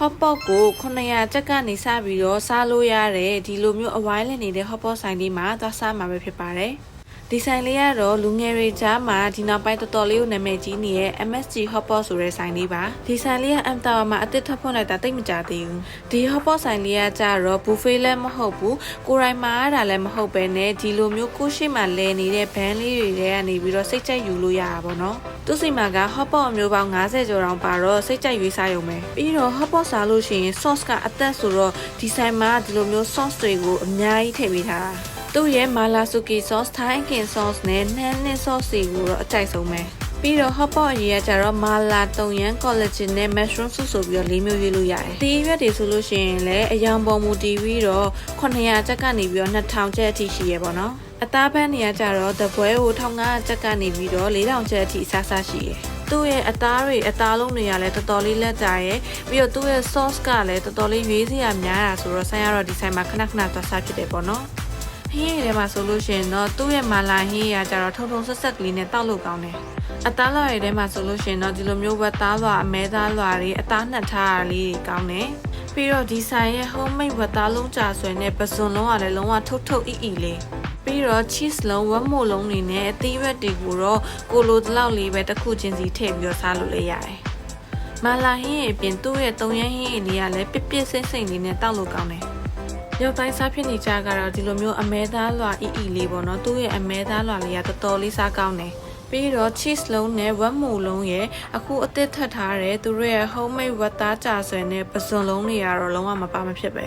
hot pot ကို900ကျပ်ကနေစပြီးတော့စားလို့ရတဲ့ဒီလိုမျိုးအဝိုင်းလည်နေတဲ့ hot pot ဆိုင်လေးမှာသွားစားမှာပဲဖြစ်ပါတယ် ဒီဆိုင်လေးကတော့လူငယ်တွေကြားမှာဒီနောက်ပိုင်းတော်တော်လေးကိုနာမည်ကြီးနေတဲ့ MSG Hotpot ဆိုတဲ့ဆိုင်လေးပါဒီဆိုင်လေးက M Tower မှာအသစ်ထပ်ဖွင့်လိုက်တာတိတ်မကြသေးဘူးဒီ Hotpot ဆိုင်လေးကကြတော့ buffet လည်းမဟုတ်ဘူးကိုယ်တိုင်မှာရတာလည်းမဟုတ်ပဲねဒီလိုမျိုးကိုရှိမှလဲနေတဲ့ဘန်းလေးတွေထဲကနေပြီးတော့စိတ်ချက်ယူလို့ရတာပေါ့နော်သူစီမှာက Hotpot အမျိုးပေါင်း90ကျော်တောင်ပါတော့စိတ်ချက်ရွေးစားရုံပဲပြီးတော့ Hotpot စားလို့ရှိရင် sauce ကအသက်ဆိုတော့ဒီဆိုင်မှာဒီလိုမျိုး sauce တွေကိုအများကြီးထည့်ပေးထားတာ သူ့ရဲ့မာလာဆူကီ sauce ထိုင်းကင် sauce နဲ့နှမ်းနဲ့ sauce တွေကိုတော့အကြိုက်ဆုံးပဲပြီးတော့ hot pot အရေးကကြတော့မာလာတုံရန် collagen နဲ့ mushroom ဆုဆိုပြီးတော့လေးမျိုးရွေးလို့ရတယ်။ဒီရွက်တွေဆိုလို့ရှိရင်လည်းအယောင်ပေါ်မူတည်ပြီးတော့900ကျပ်ကနေပြီးတော့2000ကျပ်အထိရှိရပါတော့။အသားပန်းတွေကကြတော့တပွဲကို1500ကျပ်ကနေပြီးတော့4000ကျပ်အထိအစားစားရှိရယ်။သူ့ရဲ့အသားတွေအသားလုံးတွေကလည်းတော်တော်လေးလက်ကြရဲပြီးတော့သူ့ရဲ့ sauce ကလည်းတော်တော်လေးရွေးစရာများတာဆိုတော့ဆိုင်ရတော့ဒီဆိုင်မှာခဏခဏသွားစားဖြစ်တယ်ပေါ့နော်။ ဟင်းရည်ထဲမှာဆိုလို့ရှိရင်တော့သူ့ရဲ့မာလာဟင်းရည်ကကြတော့ထုံထုံဆက်ဆက်ကလေးနဲ့တောက်လို့ကောင်းတယ်။အသားလွှာရည်ထဲမှာဆိုလို့ရှိရင်တော့ဒီလိုမျိုးဝက်သားလွှာအမဲသားလွှာတွေအသားနှက်ထားတာလေးတွေကောင်းတယ်။ပြီးတော့ဒီဆိုင်ရဲ့ homemade ဝက်သားလုံးကြာဆွဲနဲ့ပစွန်လုံးကလည်းလုံးဝထုတ်ထုတ်အီအီလေးပြီးတော့ cheese လုံးဝက်မို့လုံးတွေနဲ့အသီးရွက်တွေကိုတော့ကိုလိုတလောက်လေးပဲတစ်ခုချင်းစီထည့်ပြီးတော့စားလို့လည်းရတယ်။မာလာဟင်းရဲ့အပြင်သူ့ရဲ့တုံရမ်းဟင်းရည်လေးကလည်းပြစ်ပြစ်စိမ့်စိမ့်လေးနဲ့တောက်လို့ကောင်းတယ်။ ရုပ်တိုင်းစားဖြစ်နေကြကတော့ဒီလိုမျိုးအမဲသားလွှာအီအီလေးပေါ့နော်သူ့ရဲ့အမဲသားလွှာလေးကတော်တော်လေးစားကောင်းတယ်ပြီးတော့ cheese လုံးနဲ့ဝက်မူလုံးရဲ့အခုအသစ်ထပ်ထားတဲ့သူတို့ရဲ့ homemade ဝက်သားကြာဆွဲနဲ့ပစွန်လုံးတွေကတော့လုံးဝမပါမဖြစ်ပဲ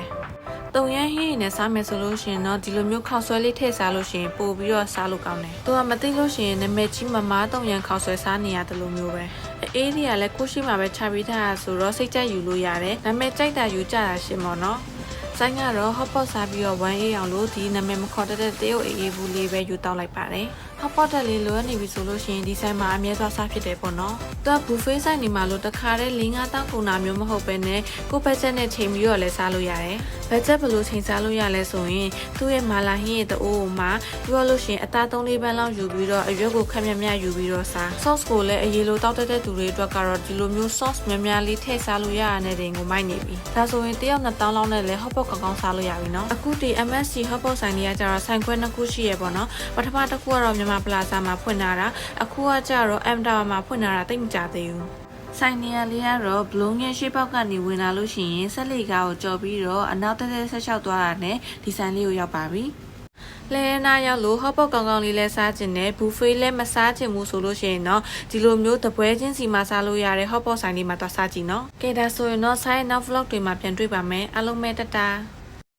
တုံရမ်းဟင်းရည်နဲ့စားမယ်ဆိုလို့ရှိရင်တော့ဒီလိုမျိုးခောက်ဆွဲလေးထည့်စားလို့ရှိရင်ပို့ပြီးတော့စားလို့ကောင်းတယ်။သူကမသိလို့ရှိရင်နာမည်ကြီးမမားတုံရမ်းခောက်ဆွဲစားနေရတယ်လို့မျိုးပဲ။အေးဒီကလည်းကိုရှိမှာပဲခြာပြီးထားတာဆိုတော့စိတ်ကြက်ယူလို့ရတယ်။နာမည်ကြိုက်တာယူကြတာရှင်ပေါ့နော်။ ဆိုင်ကတော့ hot pot စားပြီးတော့ 1A အောင်လို့ဒီနာမည်မခေါ်တတ်တဲ့တရုတ်အေးအေးဘူးလေးပဲယူတောက်လိုက်ပါတယ်။ hot pot တက်လေးလိုရနေပြီဆိုလို့ရှိရင်ဒီဆိုင်မှာအမြဲသွားစားဖြစ်တယ်ပေါ့နော်။သူက buffet ဆိုင်နေမှာလို့တခါတည်း၄-၅တောင်းကုန်တာမျိုးမဟုတ်ပဲနဲ့ကိုယ့်ဘတ်ဂျက်နဲ့ချိန်ပြီးတော့လည်းစားလို့ရတယ်။ဘတ်ဂျက်ဘယ်လိုချိန်စားလို့ရလဲဆိုရင်သူ့ရဲ့မာလာဟင်းရဲ့တအိုးမှာပြောလို့ရှိရင်အသား၃လေးပန်းလောက်ယူပြီးတော့အရွက်ကိုခက်မြက်မြက်ယူပြီးတော့စား sauce ကိုလည်းအရေးလိုတောက်တတ်တဲ့သူတွေအတွက်ကတော့ဒီလိုမျိုး sauce များများလေးထည့်စားလို့ရရတဲ့တင်ကိုမိုက်နေပြီ။ဒါဆိုရင်တယောက်နှစ်တောင်းလောက်နဲ့လည်း hot pot ကောင်းကောင်းစားလို့ရပြီနော်။အခုဒီ MSC hot pot ဆိုင်တွေကကျတော့ဆိုင်ခွဲနှစ်ခုရှိရပေါ့နော်။ပထမတစ်ခုကတော့မြန်မာပလာဇာမှာဖွင့်ထားတာအခုကကျတော့ M Tower မှာဖွင့်ထားတာတိတ်မကြသေးဘူး။ဆိုင်နေရာလေးကတော့ဘလုံးငယ်ရှိပေါက်ကနေဝင်လာလို့ရှိရင်ဆက်လေကားကိုကြော်ပြီးတော့အနောက်တက်တက်ဆက်လျှောက်သွားတာနဲ့ဒီဆိုင်လေးကိုရောက်ပါပြီ။လဲနာရောက်လို့ဟော့ပေါ့ကောင်းကောင်းလေးလဲစားခြင်းနဲ့ဘူဖေးလဲမစားခြင်းဘူးဆိုလို့ရှိရင်တော့ဒီလိုမျိုးတပွဲချင်းစီမှာစားလို့ရတဲ့ဟော့ပေါ့ဆိုင်လေးမှာသွားစားကြည့်နော်။ကဲဒါဆိုရင်တော့ဆိုင်နောက် vlog တွေမှာပြန်တွေ့ပါမယ်။အားလုံးပဲတတား